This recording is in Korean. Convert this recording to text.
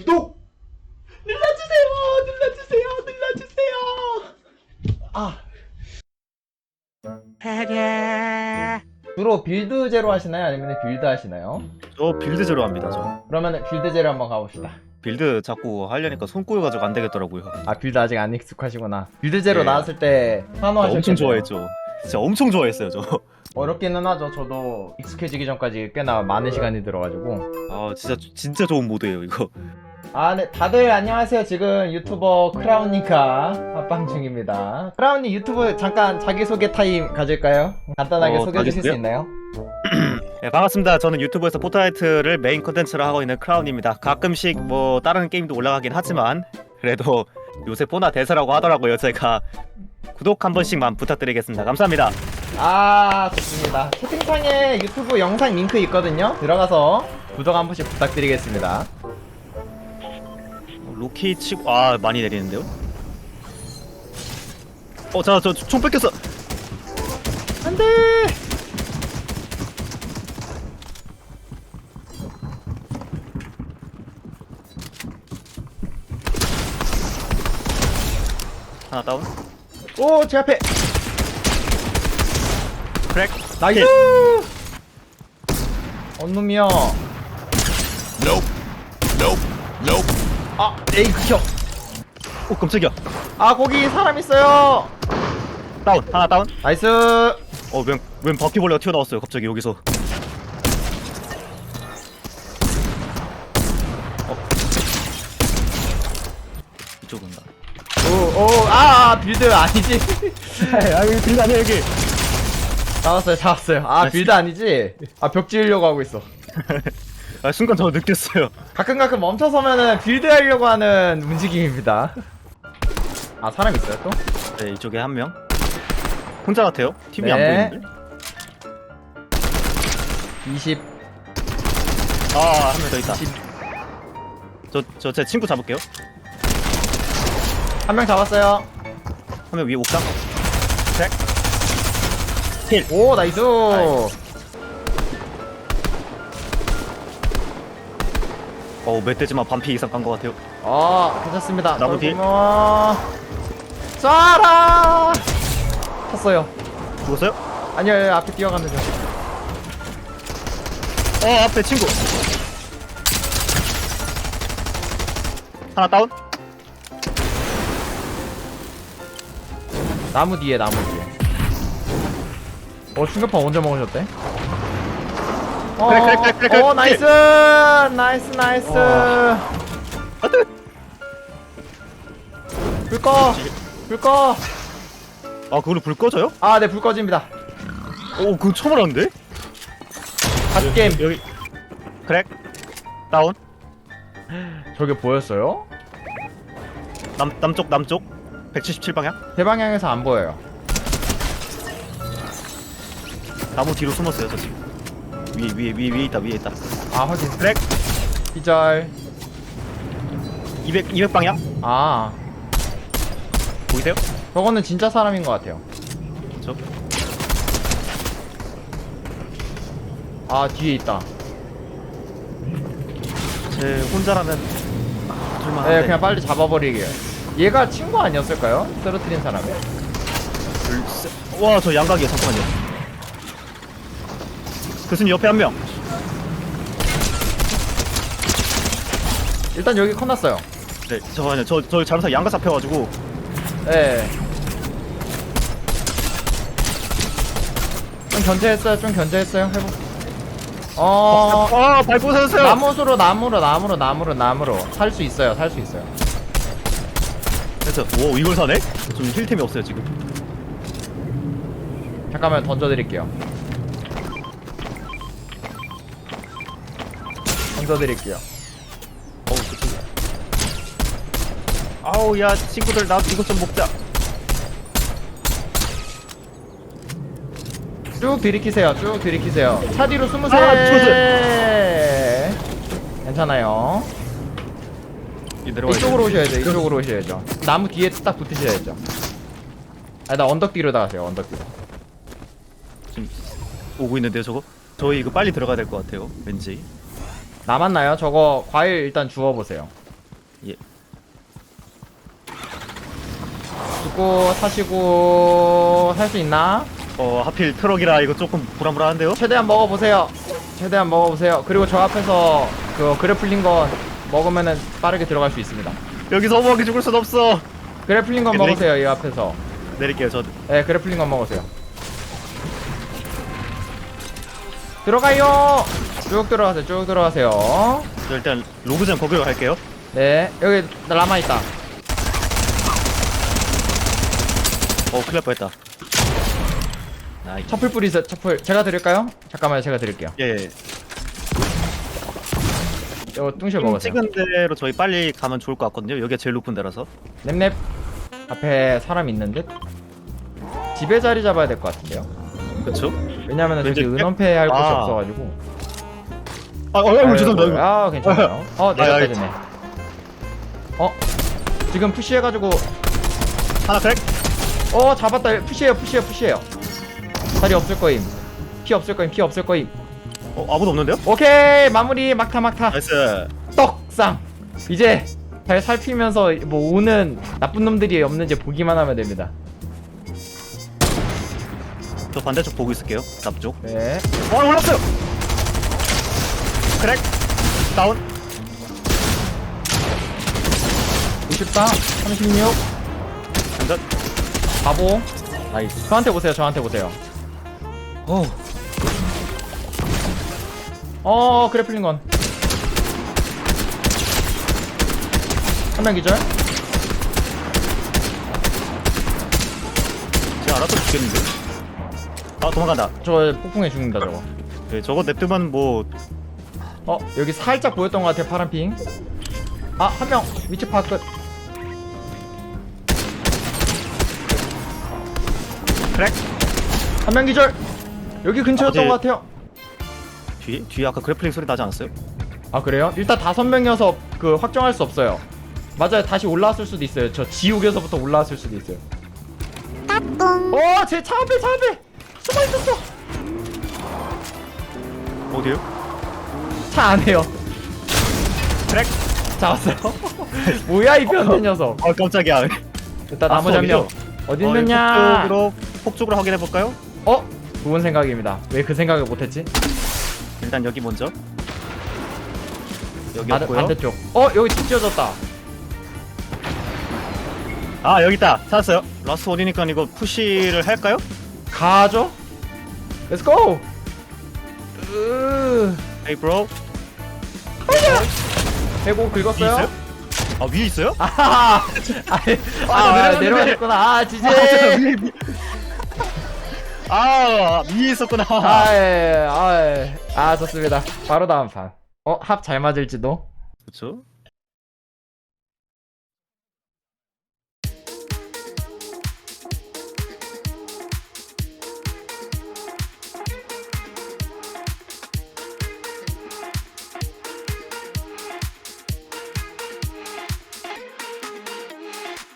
구독! 눌러주세요! 눌러주세요! 눌러주세요! 아! 주로 빌드 제로 하시나요? 아니면 빌드 하시나요? 저 빌드 제로 합니다 저. 그러면 빌드 제로 한번 가봅시다. 빌드 자꾸 하려니까 손 꼬여가지고 안 되겠더라고요. 아 빌드 아직 안 익숙하시구나. 빌드 제로 네. 나왔을 때 환호하셨겠네요. 엄청 좋아했죠. 진짜 엄청 좋아했어요 저. 어렵기는 하죠. 저도 익숙해지기 전까지 꽤나 많은 시간이 들어가지고. 아 진짜 진짜 좋은 모드예요 이거 아, 네, 다들 안녕하세요. 지금 유튜버 크라운니까 합방 중입니다. 크라운님 유튜브 잠깐 자기소개 타임 가질까요? 간단하게 어, 소개해 주실 수? 있나요? 네, 반갑습니다 저는 유튜브에서 포트나이트를 메인 컨텐츠로 하고 있는 크라운입니다 가끔씩 뭐 다른 게임도 올라가긴 하지만 그래도 요새 포나 대세라고 하더라고요 제가 구독 한 번씩만 부탁드리겠습니다 감사합니다 아, 좋습니다. 채팅창에 유튜브 영상 링크 있거든요. 들어가서 구독 한 번씩 부탁드리겠습니다. 로키 치고 아 많이 내리는데요 어 자 저 총 뺏겼어 안 돼! 하나 다운 오, 제 앞에! 크랙 나이스! 킬. 언놈이요. 아, 에이, 그쵸. 오 깜짝이야 아, 거기 사람 있어요! 다운 하나 다운 나이스! 어웬 웬 바퀴벌레가 튀어나왔어요 갑자기 여기서 어 이쪽인가 오, 오, 아, 아, 빌드 아니지? 아 여기 빌드 아니야 여기 잡았어요, 잡았어요. 아. 빌드 아니지? 아, 벽 지으려고 하고 있어. 아 순간 저 느꼈어요 가끔 가끔 멈춰서면은 빌드 하려고 하는 움직임입니다. 아, 사람 있어요, 또? 네 이쪽에 한 명 혼자 같아요 팀이 안 네. 보이는데 20, 아 한 명 더 있다 20. 저 저 제 친구 잡을게요 한 명 잡았어요. 한 명 위에 옥상 오, 나이스! 어우 멧돼지만 반피 이상 간 것 같아요 아, 괜찮습니다. 나무 뒤. 뭐... 쏴라! 쳤어요. 죽었어요? 아니요, 아니요, 앞에 뛰어가는 중. 어 앞에 친구 하나 다운 나무 뒤에, 나무 뒤에. 어, 충격파 언제 먹으셨대? 어, 그래, 그래, 그래, 그래, 그래. 어, 나이스! 나이스, 나이스! 와. 불 꺼! 불 꺼! 아 그걸로 불 꺼져요? 아, 네, 불 꺼집니다. 오 그거 처음 알았는데? 갓 게임. 여기 크랙 다운 저게 보였어요? 남 남쪽 남쪽 177 방향 대방향에서 안 보여요. 나무 뒤로 숨었어요 저 지금 위에 위에 위에 위에 있다 위에 있다 아, 확인. 크랙 기절. 200 200 방향 아, 보이세요? 저거는 진짜 사람인 것 같아요. 저 아, 뒤에 있다. 제 혼자라면 둘만 네, 그냥 빨리 잡아버리게요. 얘가 친구 아니었을까요? 쓰러뜨린 사람이? 와저 양각이야 잠깐만요 교수님 옆에 한 명 일단 여기 커났어요. 네 잠깐만요 저 저 잘못하면 양각 잡혀가지고 네. 좀 견제했어요, 좀 견제했어요. 회복. 어, 아 밟고 서세요 나무로, 나무로, 나무로, 나무로, 나무로. 살 수 있어요, 살 수 있어요. 그래서 오 이걸 사네? 좀 힐템이 없어요 지금 잠깐만 던져드릴게요. 던져드릴게요. 어우 그치 아우 야 친구들 나 이것 좀 먹자 쭉 들이키세요, 쭉 들이키세요. 차 뒤로 숨으세요. 아, 괜찮아요. 이 내려와 이쪽으로 오셔야죠. 이쪽으로 오셔야죠. 나무 뒤에 딱 붙으셔야죠. 아, 나 언덕 뒤로 나가세요. 언덕 뒤로. 지금 오고 있는데요 저거 저희 이거 빨리 들어가야 될 것 같아요 왠지 남았나요? 저거 과일 일단 주워 보세요. 예. 죽고 타시고 살 수 있나? 어 하필 트럭이라 이거 조금 불안불안한데요? 최대한 먹어보세요. 최대한 먹어보세요. 그리고 저 앞에서 그 그래플링 건 먹으면은 빠르게 들어갈 수 있습니다. 여기서 어머니 죽을 순 없어. 그래플링 건 네, 먹으세요. 이 앞에서. 내릴게요 저. 네, 그래플링 건 먹으세요. 들어가요. 쭉 들어가세요. 쭉 들어가세요. 저 일단 로그전 거기로 갈게요. 네, 여기 라마 있다. 어 큰일 날 뻔했다. 나이. 첩풀 뿌리세요. 첩풀. 제가 드릴까요? 잠깐만요. 제가 드릴게요. 예. 예. 이거 뚱실 좀 먹으세요. 찍은 대로 저희 빨리 가면 좋을 것 같거든요. 여기가 제일 높은 데라서. 넵넵. 앞에 사람 있는 듯. 집에 자리 잡아야 될 것 같은데요. 그렇죠? 왜냐면은 저기 왠지 은원패 할 곳이 아. 없어가지고. 아, 어, 어, 죄송합니다. 아, 괜찮아요. 어, 내가 아, 때리네. 어, 지금 푸시해가지고, 하나 크랙. 어, 잡았다. 푸시해요, 푸시해요, 푸시해요. 자리 없을 거임. 피 없을 거임, 피 없을 거임. 어, 아무도 없는데요? 오케이, 마무리, 막타, 막타. 나이스. 떡상. 이제 잘 살피면서 뭐 오는 나쁜 놈들이 없는지 보기만 하면 됩니다. 저 반대쪽 보고 있을게요. 남쪽. 네. 어, 올랐어요. 크랙. 다운. 54, 36, 장전. 바보. 나이스. 저한테 보세요, 저한테 보세요. 오. 어, 그래플링 건. 한 명 기절. 제가 알아서 죽겠는데. 아, 도망간다. 저 폭풍에 죽는다, 저거. 네, 저거 냅두면 뭐 어, 여기 살짝 보였던 것 같아요, 파란 핑. 아, 한 명. 위치 파악 끝. 크랙. 한명 기절. 여기 근처였던 어디- 것 같아요. 뒤에 뒤에 아까 그래플링 소리 나지 않았어요? 아 그래요? 일단 다섯 명이어서 그 확정할 수 없어요. 맞아요. 다시 올라왔을 수도 있어요. 저 지옥에서부터 올라왔을 수도 있어요. 어, 제 차 앞에 차 앞에 숨어 있었어. 어디요? 차 안에요. 크랙. 잡았어요. 뭐야 이 변태 녀석. 아, 깜짝이야. 일단 아, 나머지 한 명. 거기죠? 어디 어, 있느냐? 폭쪽으로 폭쪽으로 확인해 볼까요? 어? 좋은 생각입니다. 왜 그 생각을 못했지? 일단 여기 먼저. 여기 반, 없고요. 반대쪽. 어 여기 집 지어졌다. 아 여기 있다. 찾았어요. 라스트 원이니까 이거 푸시를 할까요? 가죠. Let's go. 으. 헤이 브로. 해고 긁었어요? 아 위에 있어요? 아하! 아, 내려갔는데. 내려가셨구나. 아, 지제! 아, 위에. 아 위에 있었구나. 아, 예, 아, 예. 아, 좋습니다. 바로 다음 판. 어, 합 잘 맞을지도? 그렇죠.